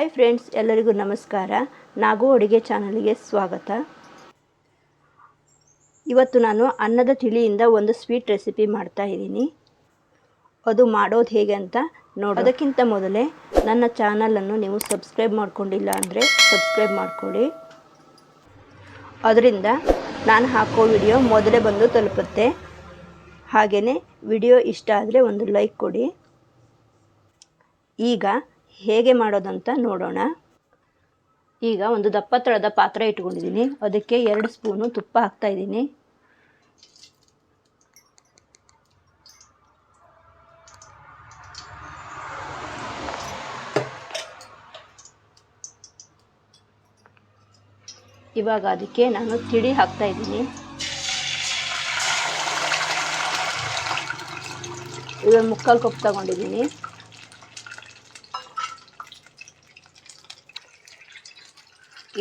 Hi friends ಎಲ್ಲರಿಗೂ ನಮಸ್ಕಾರ. ನಾಗು ಅಡುಗೆ ಚಾನಲ್ಗೆ ಸ್ವಾಗತ. ಇವತ್ತು ನಾನು ಅನ್ನದ ತಿಳಿಯಿಂದ ಒಂದು ಸ್ವೀಟ್ ರೆಸಿಪಿ ಮಾಡ್ತಾ ಇದ್ದೀನಿ. ಅದು ಮಾಡೋದು ಹೇಗೆ ಅಂತ ನೋಡಿ ಅದಕ್ಕಿಂತ ಮೊದಲೇ ನನ್ನ ಚಾನಲನ್ನು ನೀವು ಸಬ್ಸ್ಕ್ರೈಬ್ ಮಾಡ್ಕೊಂಡಿಲ್ಲ ಅಂದರೆ ಸಬ್ಸ್ಕ್ರೈಬ್ ಮಾಡಿಕೊಡಿ ಅದರಿಂದ ನಾನು ಹಾಕೋ ವಿಡಿಯೋ ಮೊದಲೇ ಬಂದು ತಲುಪುತ್ತೆ. ಹಾಗೆಯೇ ವಿಡಿಯೋ ಇಷ್ಟ ಆದರೆ ಒಂದು ಲೈಕ್ ಕೊಡಿ. ಈಗ ಹೇಗೆ ಮಾಡೋದಂತ ನೋಡೋಣ. ಈಗ ಒಂದು ದಪ್ಪ ತಳದ ಪಾತ್ರೆ ಇಟ್ಕೊಂಡಿದ್ದೀನಿ. ಅದಕ್ಕೆ ಎರಡು ಸ್ಪೂನು ತುಪ್ಪ ಹಾಕ್ತಾ ಇದ್ದೀನಿ. ಇವಾಗ ಅದಕ್ಕೆ ನಾನು ತಿಳಿ ಹಾಕ್ತಾ ಇದ್ದೀನಿ. ಇವಾಗ ಮುಕ್ಕಾಲು ಕಪ್ ತಗೊಂಡಿದ್ದೀನಿ.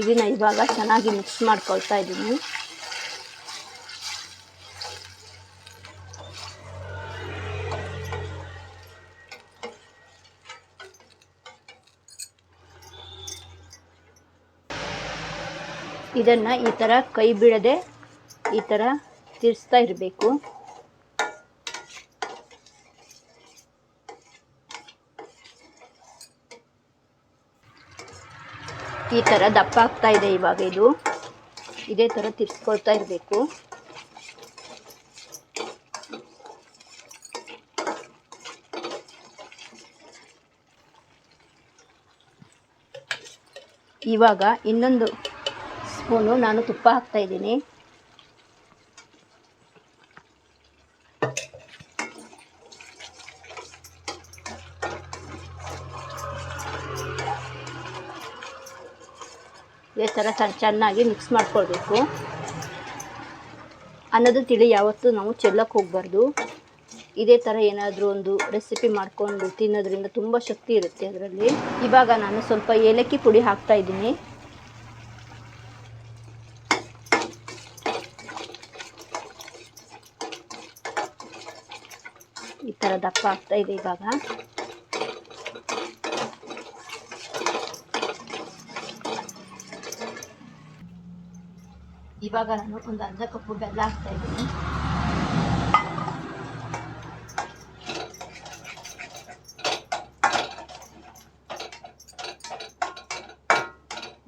ಇದನ್ನ ಇವಾಗ ಚೆನ್ನಾಗಿ ಮಿಕ್ಸ್ ಮಾಡ್ಕೊಳ್ತಾ ಇದ್ದೀನಿ ಇದನ್ನು ಈ ಥರ ಕೈ ಬಿಡದೆ ಈ ಥರ ತಿರ್ಸ್ತಾ ಇರಬೇಕು. ಈ ಥರ ದಪ್ಪ ಆಗ್ತಾ ಇದೆ ಇವಾಗ ಇದು. ಇದೇ ಥರ ತಿರ್ಸ್ಕೊಳ್ತಾ ಇರಬೇಕು. ಇವಾಗ ಇನ್ನೊಂದು ಸ್ಪೂನು ನಾನು ತುಪ್ಪ ಹಾಕ್ತಾ ಇದ್ದೀನಿ. ಇದೇ ಥರ ಚೆನ್ನಾಗಿ ಮಿಕ್ಸ್ ಮಾಡ್ಕೊಳ್ಬೇಕು. ಅನ್ನೋದು ತಿಳಿ, ಯಾವತ್ತೂ ನಾವು ಚೆಲ್ಲಕ್ಕೆ ಹೋಗಬಾರ್ದು. ಇದೇ ಥರ ಏನಾದರೂ ಒಂದು ರೆಸಿಪಿ ಮಾಡಿಕೊಂಡು ತಿನ್ನೋದ್ರಿಂದ ತುಂಬ ಶಕ್ತಿ ಇರುತ್ತೆ ಅದರಲ್ಲಿ. ಇವಾಗ ನಾನು ಸ್ವಲ್ಪ ಏಲಕ್ಕಿ ಪುಡಿ ಹಾಕ್ತಾ ಇದ್ದೀನಿ. ಈ ಥರ ದಪ್ಪ ಆಗ್ತಾ ಇದೆ ಇವಾಗ. ಇವಾಗ ನಾನು ಒಂದು ಅರ್ಧ ಕಪ್ಪು ಬೆಲ್ಲ ಹಾಕ್ತಾ ಇದ್ದೀನಿ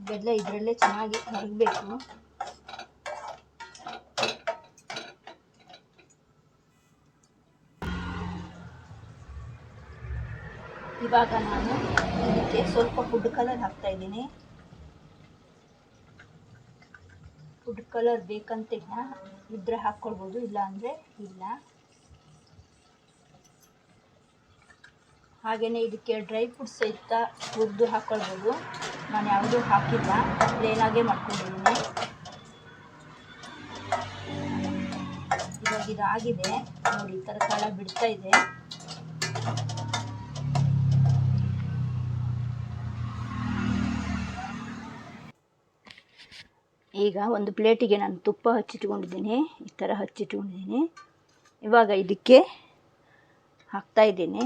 ಬೆಲ್ಲ ಇದರಲ್ಲೇ ಚೆನ್ನಾಗಿ ಕರಗಬೇಕು ಇವಾಗ ನಾನು ಇದಕ್ಕೆ ಸ್ವಲ್ಪ ಫುಡ್ ಕಲರ್ ಹಾಕ್ತಾ ಇದ್ದೀನಿ ಫುಡ್ ಕಲರ್ ಬೇಕಂತಿಲ್ಲ ಇದ್ರೆ ಹಾಕ್ಕೊಳ್ಬೋದು ಇಲ್ಲ ಅಂದರೆ ಇಲ್ಲ. ಹಾಗೆಯೇ ಇದಕ್ಕೆ ಡ್ರೈ ಫ್ರೂಟ್ಸ್ ಸಹಿತ ಹುರಿದು ಹಾಕ್ಕೊಳ್ಬೋದು ನಾನು ಯಾವುದೂ ಹಾಕಿಲ್ಲ. ಪ್ಲೇನಾಗೇ ಮಾಡ್ಕೊಂಡಿದ್ದೀನಿ. ಇವಾಗ ಇದಾಗಿದೆ. ನೋಡಿ, ಈ ಥರ ಕಾಲ ಬಿಡ್ತಾ ಇದೆ. ಈಗ ಒಂದು ಪ್ಲೇಟಿಗೆ ನಾನು ತುಪ್ಪ ಹಚ್ಚಿಟ್ಕೊಂಡಿದ್ದೀನಿ, ಈ ಥರ ಹಚ್ಚಿಟ್ಕೊಂಡಿದ್ದೀನಿ. ಇವಾಗ ಇದಕ್ಕೆ ಹಾಕ್ತಾ ಇದ್ದೀನಿ.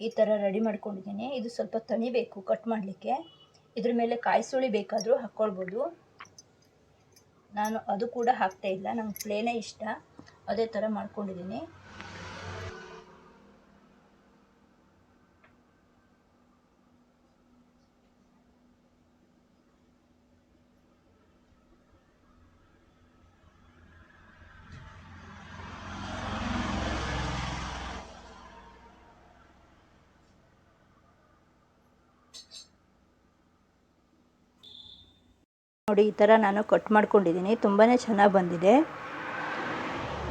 ಈ ಥರ ರೆಡಿ ಮಾಡ್ಕೊಂಡಿದ್ದೀನಿ. ಇದು ಸ್ವಲ್ಪ ತಣಿಬೇಕು, ಕಟ್ ಮಾಡಲಿಕ್ಕೆ. ಇದ್ರ ಮೇಲೆ ಕಾಯಿ ಸುಳಿ ಬೇಕಾದರೂ ಹಾಕ್ಕೊಳ್ಬೋದು ನಾನು ಅದು ಕೂಡ ಹಾಕ್ತಾ ಇಲ್ಲ, ನಂಗೆ ಪ್ಲೇನೇ ಇಷ್ಟ. ಅದೇ ಥರ ಮಾಡ್ಕೊಂಡಿದ್ದೀನಿ. ನೋಡಿ, ಈ ಥರ ನಾನು ಕಟ್ ಮಾಡ್ಕೊಂಡಿದ್ದೀನಿ ತುಂಬಾ ಚೆನ್ನಾಗಿ ಬಂದಿದೆ.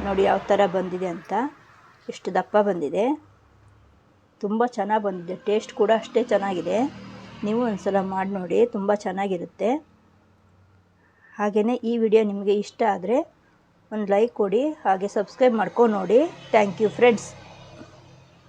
ನೋಡಿ, ಯಾವ ಥರ ಬಂದಿದೆ ಅಂತ. ಎಷ್ಟು ದಪ್ಪ ಬಂದಿದೆ. ತುಂಬ ಚೆನ್ನಾಗಿ ಬಂದಿದೆ. ಟೇಸ್ಟ್ ಕೂಡ ಅಷ್ಟೇ ಚೆನ್ನಾಗಿದೆ. ನೀವು ಒಂದು ಸಲ ಮಾಡಿ ನೋಡಿ, ತುಂಬ ಚೆನ್ನಾಗಿರುತ್ತೆ. ಹಾಗೆಯೇ ಈ ವಿಡಿಯೋ ನಿಮಗೆ ಇಷ್ಟ ಆದರೆ ಒಂದು ಲೈಕ್ ಕೊಡಿ, ಹಾಗೆ ಸಬ್ಸ್ಕ್ರೈಬ್ ಮಾಡ್ಕೊಂಡು ನೋಡಿ. Thank you friends